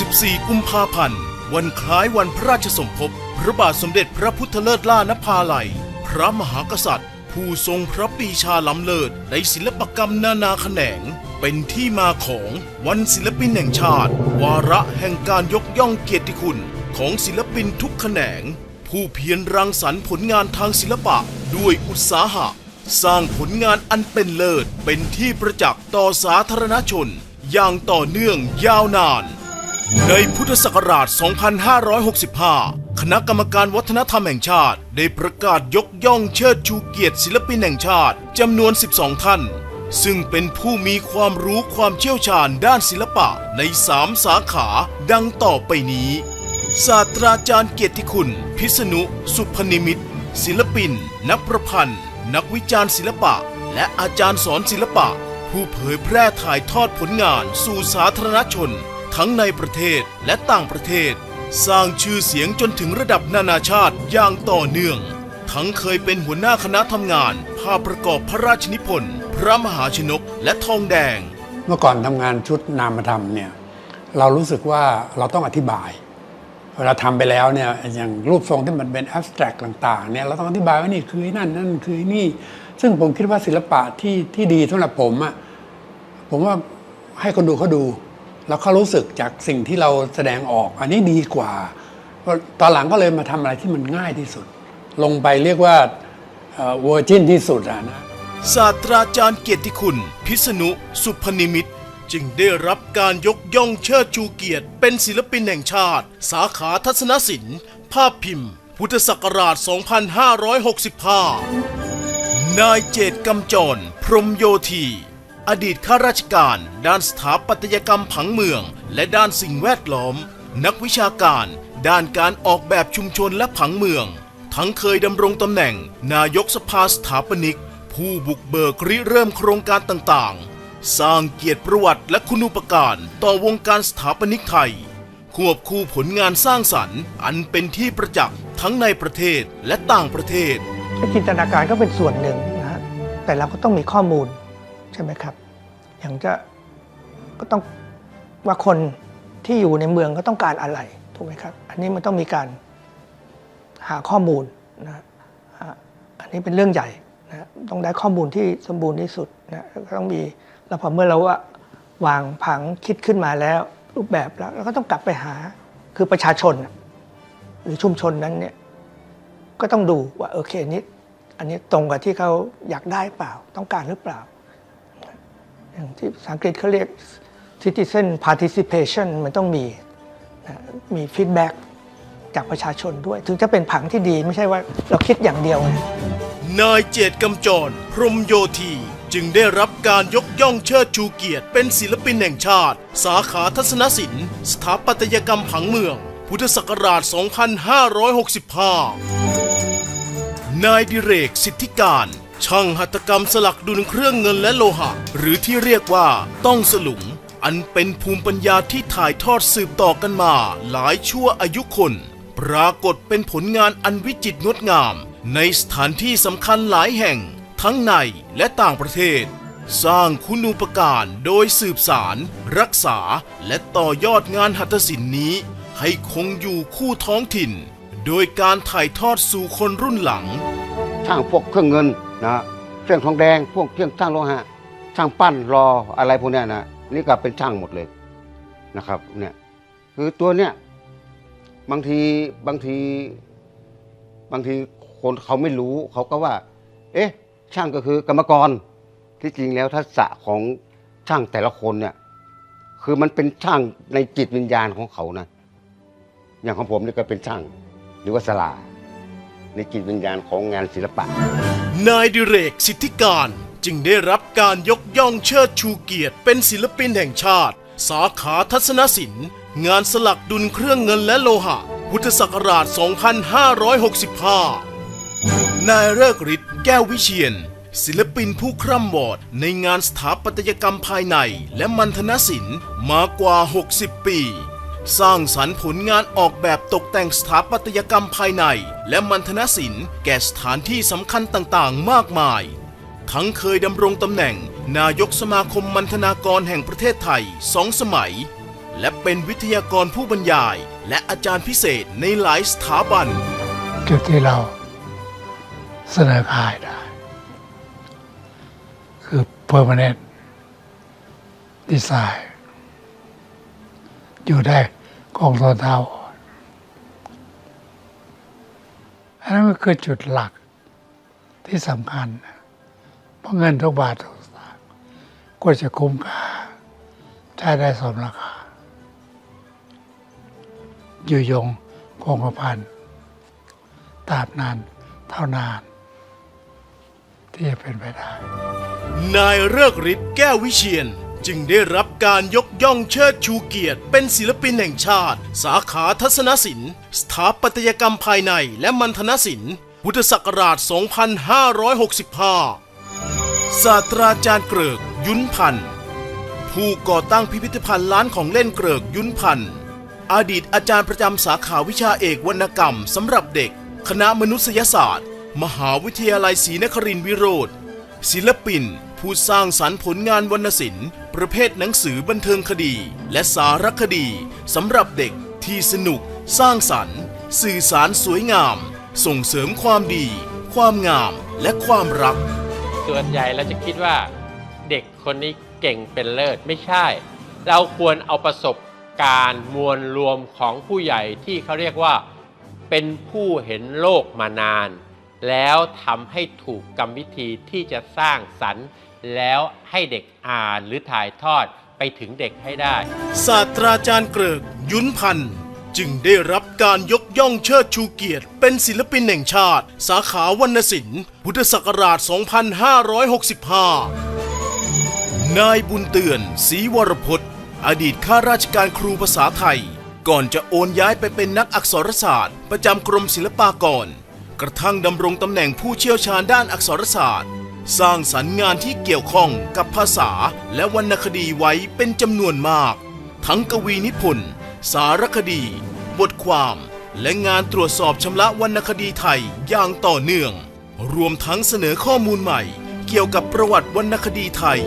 14 กุมภาพันธ์ วันคล้ายวันพระราชสมภพ พระบาทสมเด็จพระพุทธเลิศล่านภาลัย พระมหากษัตริย์ ผู้ทรงพระปีชาล้ำเลิศในศิลปกรรมนานาแขนง เป็นที่มาของวันศิลปินแห่งชาติ วาระแห่งการยกย่องเกียรติคุณของศิลปินทุกแขนง ผู้เพียรรังสรรค์ผลงานทางศิลปะด้วยอุตสาหะ สร้างผลงานอันเป็นเลิศเป็นที่ประจักษ์ต่อสาธารณชน อย่างต่อเนื่องยาวนาน ในพุทธศักราช 2565 คณะกรรมการวัฒนธรรมแห่งชาติ ได้ประกาศยกย่องเชิดชูเกียรติศิลปินแห่งชาติจำนวน 12 ท่าน ซึ่งเป็นผู้มีความรู้ความเชี่ยวชาญด้านศิลปะใน 3 สาขาดังต่อไปนี้ ศาสตราจารย์เกียรติคุณ พิษณุ สุพนิมิตศิลปิน นักประพันธ์ นักวิจารณ์ศิลปะ และอาจารย์สอนศิลปะ ผู้เผยแพร่ถ่ายทอดผลงานสู่สาธารณชน ทั้งในประเทศและต่างประเทศ สร้างชื่อเสียงจนถึงระดับนานาชาติอย่างต่อเนื่อง ทั้งเคยเป็นหัวหน้าคณะทำงาน ภาพประกอบพระราชนิพนธ์พระมหาชนกและทองแดง เมื่อก่อนทำงานชุดนามธรรมเนี่ยเรารู้สึกว่าเราต้องอธิบายเวลาทำไปแล้วเนี่ยอย่างรูปทรงที่มันเป็น abstract ต่างๆเนี่ยเราต้องอธิบายว่านี่คือนั่นนั่นคือนี่ ซึ่งผมคิดว่าศิลปะที่ที่ดีสำหรับผมอะผมว่าให้คนดูเขาดู แล้วเขารู้สึกจากสิ่งที่เราแสดงออก อันนี้ดีกว่า ตอนหลังก็เลยมาทำอะไรที่มันง่ายที่สุด ลงไปเรียกว่าเวอร์จินที่สุดอะนะศาสตราจารย์เกียรติคุณ พิษณุสุพนิมิตจึงได้รับการยกย่องเชิดชูเกียรติ เป็นศิลปินแห่งชาติ สาขาทัศนศิลป์ ภาพพิมพ์ พุทธศักราช 2565 นายเจตกำจร พรมโยธี อดีตข้าราชการ ด้านสถาปัตยกรรมผังเมือง และด้านสิ่งแวดล้อม นักวิชาการ ด้านการออกแบบชุมชนและผังเมือง ทั้งเคยดำรงตำแหน่ง นายกสภาสถาปนิก ผู้บุกเบิกริเริ่มโครงการต่างๆ สร้างเกียรติประวัติและคุณูปการต่อวงการสถาปนิกไทย ควบคู่ผลงานสร้างสรรค์ อันเป็นที่ประจักษ์ทั้งในประเทศและต่างประเทศจินตนาการก็เป็นส่วนหนึ่งนะฮะแต่เราก็ต้องมีข้อมูล ใช่ไหมครับ อย่างจะก็ต้องว่าคนที่อยู่ในเมืองก็ต้องการอะไรถูกไหมครับ อันนี้มันต้องมีการหาข้อมูลนะอันนี้เป็นเรื่องใหญ่นะต้องได้ข้อมูลที่สมบูรณ์ที่สุดนะก็ต้องมีแล้วพอเมื่อเราว่าวางผังคิดขึ้นมาแล้ว รูปแบบแล้วเราก็ต้องกลับไปหาคือประชาชน หรือชุมชนนั้นเนี่ยก็ต้องดูว่าโอเคนี้อันนี้ตรงกับที่เขาอยากได้เปล่า ต้องการหรือเปล่า อย่างที่ภาษาอังกฤษเขาเรียก citizen participation มันต้องมีนะมี feedback จากประชาชนด้วย ถึงจะเป็นผังที่ดีไม่ใช่ว่าเราคิดอย่างเดียวนายเจตกำจร พรมโยธี จึงได้รับการยกย่องเชิดชูเกียรติ เป็นศิลปินแห่งชาติ สาขาทัศนศิลป์ สถาปัตยกรรมผังเมือง พุทธศักราช 2565 นายดิเรกสิทธิการ ช่างหัตถกรรมสลักดุลเครื่องเงินและโลหะ หรือที่เรียกว่าต้องสลุงอันเป็นภูมิปัญญาที่ถ่ายทอดสืบต่อกันมา หลายชั่วอายุคน ปรากฏเป็นผลงานอันวิจิตรงดงาม ในสถานที่สำคัญหลายแห่ง ทั้งในและต่างประเทศ สร้างคุณูปการโดยสืบสาร รักษาและต่อยอดงานหัตถศิลป์นี้ ให้คงอยู่คู่ท้องถิ่น โดยการถ่ายทอดสู่คนรุ่นหลัง ช่างพวกเครื่องเงิน นะเครื่องทองแดงพวกเครื่องช่างโลหะช่างปั้นรออะไรพวกนี้นะนี่ก็เป็นช่างหมดเลยนะครับเนี่ยคือตัวเนี้ยบางทีบางทีบางทีคนเขาไม่รู้เขาก็ว่า เอ๊ะ ช่างก็คือกรรมกรที่จริงแล้วทักษะของช่างแต่ละคนเนี่ย คือมันเป็นช่างในจิตวิญญาณของเขานะอย่างของผมนี่ก็เป็นช่าง หรือว่าสลาในจิตวิญญาณของงานศิลปะ นายดิเรกสิทธิการ จึงได้รับการยกย่องเชิดชูเกียรติเป็นศิลปินแห่งชาติ สาขาทัศนศิลป์ งานสลักดุลเครื่องเงินและโลหะ พุทธศักราช 2565 นายเลิกฤทธิ์แก้ววิเชียน ศิลปินผู้คร่ำวอดในงานสถาปัตยกรรมภายในและมัณฑนศิลป์มากว่า 60 ปี สร้างสรรค์ผลงานออกแบบตกแต่งสถาปัตยกรรมภายใน และมัณฑนศิลป์แก่สถานที่สำคัญต่างๆ มากมาย ทั้งเคยดำรงตำแหน่ง นายกสมาคมมัณฑนากรแห่งประเทศไทยสองสมัย และเป็นวิทยากรผู้บรรยาย และอาจารย์พิเศษในหลายสถาบัน จุดที่เราเสนอขายได้ คือ permanent design อยู่ได้ คงทนเท่าอันนั้นก็คือจุดหลักที่สำคัญ เพราะเงินทุกบาททุกสตางค์ก็จะคุ้มค่าใช้ได้สมราคา อยู่ยงคงกระพันตราบนานเท่านาน ที่จะเป็นไปได้ นายเลิกฤทธิ์แก้ววิเชียนจึงได้รับ การยกย่องเชิดชูเกียรติ เป็นศิลปินแห่งชาติ สาขาทัศนศิลป์ สถาปัตยกรรมภายในและมัณฑนศิลป์ พุทธศักราช 2565 ศาสตราจารย์เกริกยุนพันธ์ผู้ก่อตั้งพิพิธภัณฑ์ล้านของเล่นเกริกยุนพันธ์อดีตอาจารย์ประจำสาขาวิชาเอกวรรณกรรมสำหรับเด็ก คณะมนุษยศาสตร์ มหาวิทยาลัยศรีนครินทรวิโรธ ศิลปิน ผู้สร้างสรรค์ผลงานวรรณศิลป์ ประเภทหนังสือบันเทิงคดี และสารคดีสำหรับเด็กที่สนุก สร้างสรรค์ สื่อสารสวยงาม ส่งเสริมความดี ความงามและความรัก ส่วนใหญ่เราจะคิดว่า เด็กคนนี้เก่งเป็นเลิศไม่ใช่ เราควรเอาประสบการณ์มวลรวมของผู้ใหญ่ที่เขาเรียกว่าเป็นผู้เห็นโลกมานาน แล้วทำให้ถูกกรรมวิธีที่จะสร้างสรรค์แล้วให้เด็กอ่านหรือถ่ายทอดไปถึงเด็กให้ได้ ศาสตราจารย์เกริกยุนพันธ์จึงได้รับการยกย่องเชิดชูเกียรติ เป็นศิลปินแห่งชาติ สาขาวรรณศิลป์ พุทธศักราช 2565 นายบุญเตือนศรีวรพจน์ อดีตข้าราชการครูภาษาไทย ก่อนจะโอนย้ายไปเป็นนักอักษรศาสตร์ ประจำกรมศิลปากร กระทั่งดำรงตำแหน่งผู้เชี่ยวชาญด้านอักษรศาสตร์ สร้างสรรค์งานที่เกี่ยวข้องกับภาษาและวรรณคดีไว้เป็นจำนวนมาก ทั้งกวีนิพนธ์ สารคดี บทความ และงานตรวจสอบชำระวรรณคดีไทยอย่างต่อเนื่อง รวมทั้งเสนอข้อมูลใหม่ เกี่ยวกับประวัติวรรณคดีไทย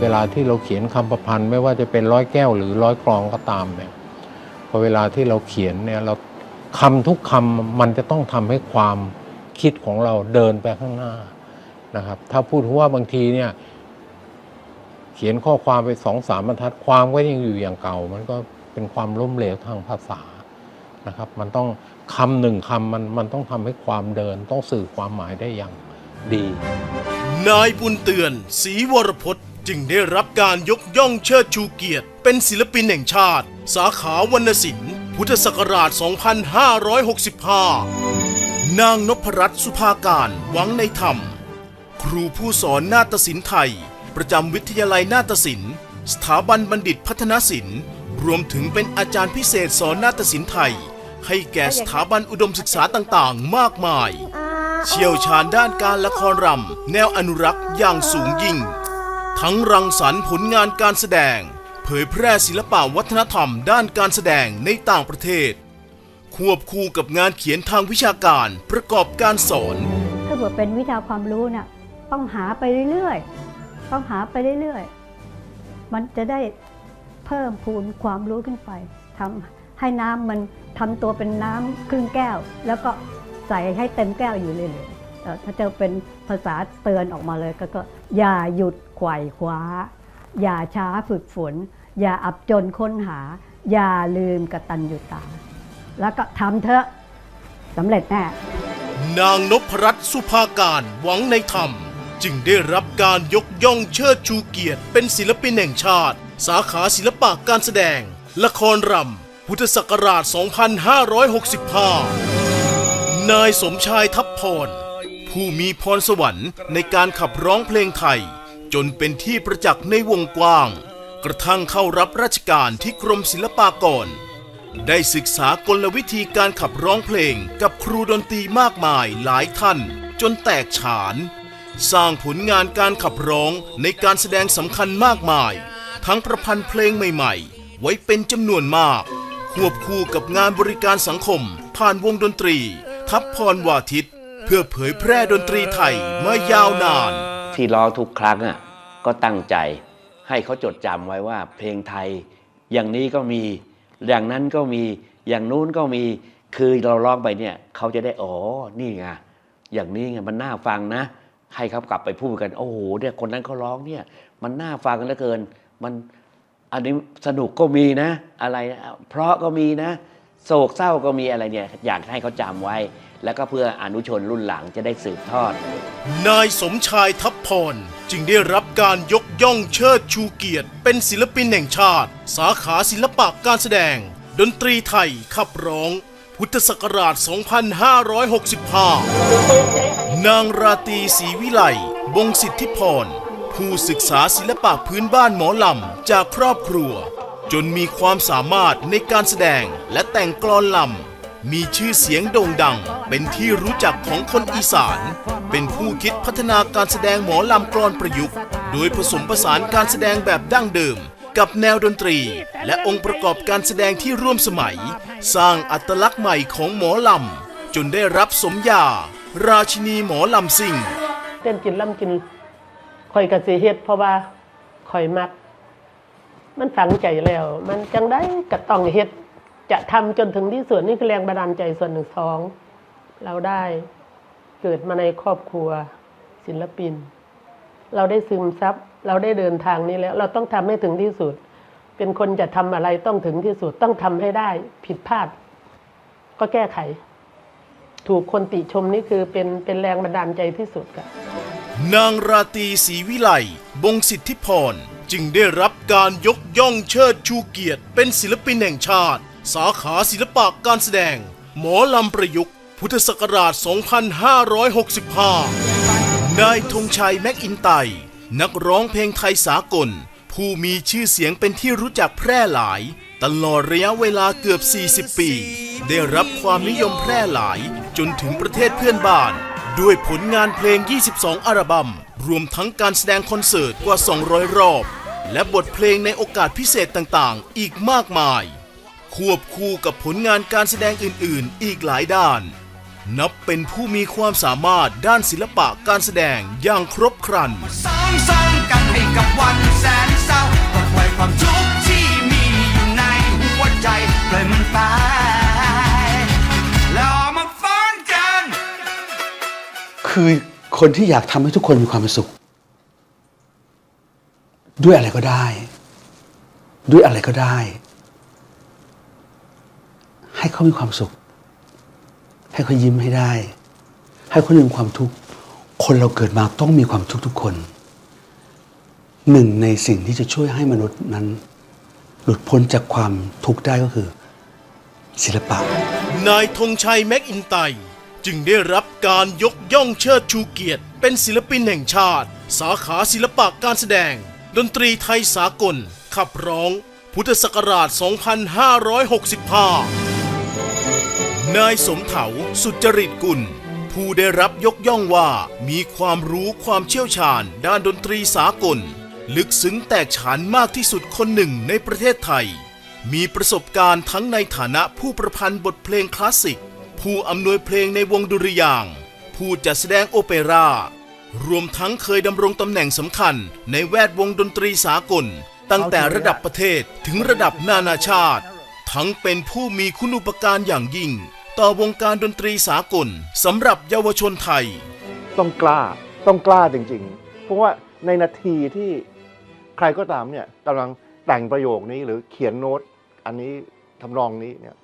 เวลาที่เราเขียนคำประพันธ์ไม่ว่าจะเป็นร้อยแก้วหรือร้อยกรองก็ตามเนี่ยพอเวลาที่เราเขียนเนี่ยเรา คำทุกคำมันจะต้องทำให้ความคิดของเราเดินไปข้างหน้านะครับ ถ้าพูดถึงว่าบางทีเนี่ย เขียนข้อความไปสองสามบรรทัดความก็ยังอยู่อย่างเก่า มันก็เป็นความล้มเหลวทางภาษานะครับ มันต้องคำหนึ่งคำมันมันต้องทำให้ความเดินต้องสื่อความหมายได้อย่างดี นายบุญเตือนศรีวรพจน์จึงได้รับการยกย่องเชิดชูเกียรติ เป็นศิลปินแห่งชาติ สาขาวรรณศิลป์ พุทธศักราช 2565 นางนพรัตน์สุภาการหวังในธรรม ครูผู้สอนนาฏศิลป์ไทย ประจำวิทยาลัยนาฏศิลป์ สถาบันบัณฑิตพัฒนศิลป์ รวมถึงเป็นอาจารย์พิเศษสอนนาฏศิลป์ไทย ให้แก่สถาบันอุดมศึกษาต่างๆ มากมาย เชี่ยวชาญด้านการละครรำแนวอนุรักษ์อย่างสูงยิ่ง ทั้งรังสรรค์ผลงานการแสดง เผยแพร่ศิลปะวัฒนธรรมด้านการแสดงในต่างประเทศ ควบคู่กับงานเขียนทางวิชาการประกอบการสอน ถ้าเกิดเป็นวิชาความรู้น่ะต้องหาไปเรื่อยๆ ต้องหาไปเรื่อยๆ มันจะได้เพิ่มพูนความรู้ขึ้นไปทำให้น้ำมันทำตัวเป็นน้ำครึ่งแก้ว แล้วก็ใส่ให้เต็มแก้วอยู่เรื่อยๆเอ่อถ้าจะเป็นภาษาเตือนออกมาเลยก็ก็อย่าหยุดไขว่คว้า อย่าช้าฝึกฝน อย่าอับจนค้นหา อย่าลืมกตัญญูตา แล้วก็ทำเถอะสำเร็จแน่ นางนพรัตน์สุภาการหวังในธรรม จึงได้รับการยกย่องเชิดชูเกียรติ เป็นศิลปินแห่งชาติ สาขาศิลปะการแสดง ละครรำพุทธศักราช 2565 นายสมชายทัพพรผู้มีพรสวรรค์ในการขับร้องเพลงไทย จนเป็นที่ประจักษ์ในวงกว้าง กระทั่งเข้ารับราชการที่กรมศิลปากร ได้ศึกษากลวิธีการขับร้องเพลงกับครูดนตรีมากมายหลายท่าน จนแตกฉาน สร้างผลงานการขับร้องในการแสดงสำคัญมากมาย ทั้งประพันธ์เพลงใหม่ๆ ไว้เป็นจำนวนมาก ควบคู่กับงานบริการสังคม ผ่านวงดนตรี ทัพพรวาทิตเพื่อเผยแพร่ดนตรีไทยมายาวนาน ที่ร้องทุกครั้งอะก็ตั้งใจให้เขาจดจำไว้ว่า เพลงไทยอย่างนี้ก็มี อย่างนั้นก็มีอย่างนู้นก็มีคือเราร้องไปเนี่ยเขาจะได้อ๋อนี่ไงอย่างนี้ไงมันน่าฟังนะ ให้เขากลับไปพูดกัน โอ้โหเนี่ยคนนั้นเขาร้องเนี่ย มันน่าฟังเหลือเกิน มันอันนี้สนุกก็มีนะ อะไร เพราะก็มีนะ โศกเศร้าก็มีอะไรเนี่ย อยากให้เขาจำไว้ แล้วก็เพื่ออนุชนรุ่นหลังจะได้สืบทอด นายสมชายทัพพร จึงได้รับการยกย่องเชิดชูเกียรติ เป็นศิลปินแห่งชาติ สาขาศิลปะการแสดง ดนตรีไทยขับร้อง พุทธศักราช 2565 นางราตรีศรีวิไลบงสิทธิพร ผู้ศึกษาศิลปะพื้นบ้านหมอลำจากครอบครัว จนมีความสามารถในการแสดงและแต่งกลอนลำ มีชื่อเสียงโด่งดัง เป็นที่รู้จักของคนอีสาน เป็นผู้คิดพัฒนาการแสดงหมอลำกลอนประยุกต์ โดยผสมผสานการแสดงแบบดั้งเดิม กับแนวดนตรี และองค์ประกอบการแสดงที่ร่วมสมัย สร้างอัตลักษณ์ใหม่ของหมอลำ จนได้รับสมญา ราชินีหมอลำซิ่งเต้นกินล่ำกินข่อยกะสิเฮ็ดเพราะว่าข่อยมัก มันฝังใจแล้ว มันจังได้ก็ต้องเฮ็ด จะทำจนถึงที่สุดนี่คือแรงบันดาลใจส่วนหนึ่งสอง เราได้เกิดมาในครอบครัวศิลปิน เราได้ซึมซับเราได้เดินทางนี้แล้ว เราต้องทำให้ถึงที่สุด เป็นคนจะทำอะไรต้องถึงที่สุดต้องทำให้ได้ผิดพลาด ก็แก้ไข ถูกคนติชมนี่คือเป็นเป็นแรงบันดาลใจที่สุดค่ะนางราตรีศรีวิไลบงสิทธิพร จึงได้รับการยกย่องเชิดชูเกียรติ เป็นศิลปินแห่งชาติ สาขาศิลปะการแสดง หมอลำประยุกต์ พุทธศักราช 2565 นายธงชัยแม็กอินไต นักร้องเพลงไทยสากล ผู้มีชื่อเสียงเป็นที่รู้จักแพร่หลาย ตลอดระยะเวลาเกือบ 40 ปี ได้รับความนิยมแพร่หลายจนถึงประเทศเพื่อนบ้าน ด้วยผลงานเพลง 22 อัลบัม้มรวมทั้งการแสดงคอนเสิร์ตกว่า 200 รอบ และบทเพลงในโอกาสพิเศษต่างๆ อีกมากมาย ควบคู่กับผลงานการแสดงอื่น ๆ อีกหลายด้าน นับเป็นผู้มีความสามารถด้านศิลปะการแสดงอย่างครบครัน สร้างสร้างกันให้กับวันแสนเศร้าปลดปล่อยความทุกข์ที่มีอยู่ในหัวใจปล่อยมันไปแล้วเอามาฟ้อนกัน คือคนที่อยากทำให้ทุกคนมีความสุข ด้วยอะไรก็ได้ ด้วยอะไรก็ได้ ให้เขามีความสุข ให้เขายิ้มให้ได้ ให้เขาลืมความทุกข์คนเราเกิดมาต้องมีความทุกข์ทุกคน หนึ่งในสิ่งที่จะช่วยให้มนุษย์นั้น หลุดพ้นจากความทุกข์ได้ก็คือ ศิลปะ นายธงชัยแม็กอินไตจึงได้รับการยกย่องเชิดชูเกียรติ เป็นศิลปินแห่งชาติ สาขาศิลปะการแสดง ดนตรีไทยสากล ขับร้อง พุทธศักราช 2565 นายสมเถาสุจริตกุล ผู้ได้รับยกย่องว่ามีความรู้ความเชี่ยวชาญ ด้านดนตรีสากล ลึกซึ้งแตกฉานมากที่สุดคนหนึ่งในประเทศไทย มีประสบการณ์ทั้งในฐานะผู้ประพันธ์บทเพลงคลาสสิก ผู้อำนวยเพลงในวงดุริยางผู้จัดแสดงโอเปร่ารวมทั้งเคยดำรงตำแหน่งสำคัญในแวดวงดนตรีสากล ตั้งแต่ระดับประเทศถึงระดับนานาชาติ ทั้งเป็นผู้มีคุณูปการอย่างยิ่ง ต่อวงการดนตรีสากลสำหรับเยาวชนไทย ต้องกล้าต้องกล้าจริงๆ เพราะว่าในนาทีที่ใครก็ตามเนี่ยกำลังแต่งประโยคนี้หรือเขียนโน้ตอันนี้ทำนองนี้เนี่ย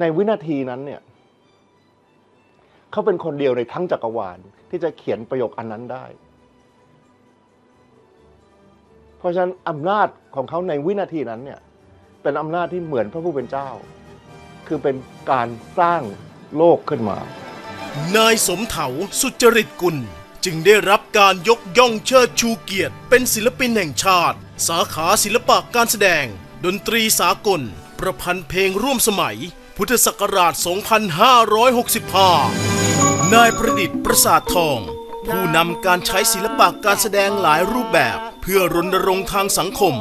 ในวินาทีนั้นเนี่ยเขาเป็นคนเดียวในทั้งจักรวาลที่จะเขียนประโยคอันนั้นได้ เพราะฉะนั้นอำนาจของเขาในวินาทีนั้นเนี่ยเป็นอำนาจที่เหมือนพระผู้เป็นเจ้า คือเป็นการสร้างโลกขึ้นมา นายสมเถาสุจริตกุล จึงได้รับการยกย่องเชิดชูเกียรติ เป็นศิลปินแห่งชาติ สาขาศิลปะการแสดง ดนตรีสากล ประพันธ์เพลงร่วมสมัย พุทธศักราช 2565 นายประดิษฐ์ประสาททอง ผู้นำการใช้ศิลปะการแสดงหลายรูปแบบ เพื่อรณรงค์ทางสังคม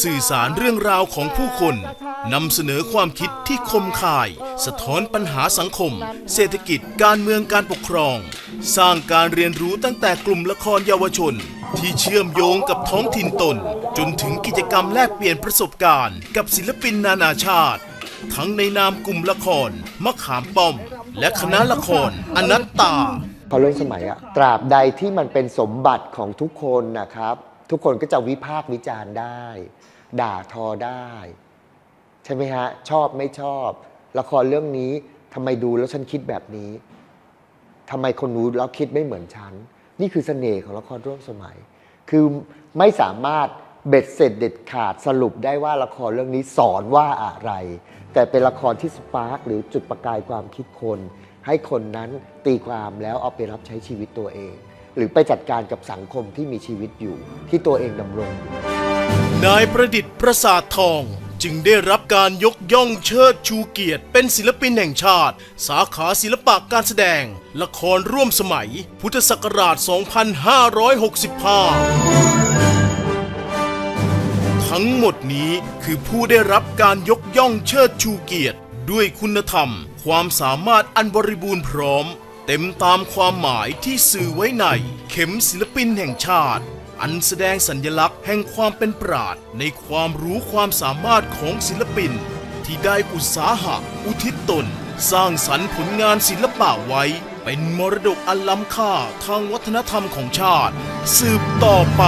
สื่อสารเรื่องราวของผู้คนนำเสนอความคิดที่คมคาย สะท้อนปัญหาสังคม เศรษฐกิจการเมืองการปกครอง สร้างการเรียนรู้ตั้งแต่กลุ่มละครเยาวชน ที่เชื่อมโยงกับท้องถิ่นตน จนถึงกิจกรรมแลกเปลี่ยนประสบการณ์ กับศิลปินนานาชาติ ทั้งในนามกลุ่มละครมะขามป้อม และคณะละครอนัตตาพอเรื่องสมัยอะตราบใดที่มันเป็นสมบัติของทุกคนนะครับ ทุกคนก็จะวิพากษ์วิจารณ์ได้ ด่าทอได้ ใช่ไหมฮะ ชอบไม่ชอบ ละครเรื่องนี้ทำไมดูแล้วฉันคิดแบบนี้ทำไมคนรู้แล้วคิดไม่เหมือนฉัน นี่คือเสน่ห์ของละครร่วมสมัย คือไม่สามารถเบ็ดเสร็จเด็ดขาดสรุปได้ว่าละครเรื่องนี้สอนว่าอะไร แต่เป็นละครที่สปาร์กหรือจุดประกายความคิดคน ให้คนนั้นตีความแล้วเอาไปรับใช้ชีวิตตัวเอง หรือไปจัดการกับสังคมที่มีชีวิตอยู่ ที่ตัวเองดำรงอยู่ นายประดิษฐ์ประสาททองจึงได้รับการยกย่องเชิดชูเกียรติ เป็นศิลปินแห่งชาติ สาขาศิลปะการแสดง ละครร่วมสมัย พุทธศักราช 2565 ทั้งหมดนี้คือผู้ได้รับการยกย่องเชิดชูเกียรติ ด้วยคุณธรรม ความสามารถอันบริบูรณ์พร้อม เต็มตามความหมายที่สื่อไว้ใน เข็มศิลปินแห่งชาติ อันแสดงสัญลักษณ์แห่งความเป็นปราดในความรู้ความสามารถของศิลปิน ที่ได้อุตสาหะ อุทิศตน สร้างสรรค์ผลงานศิลปะไว้ เป็นมรดกอันล้ำค่าทางวัฒนธรรมของชาติ สืบต่อไป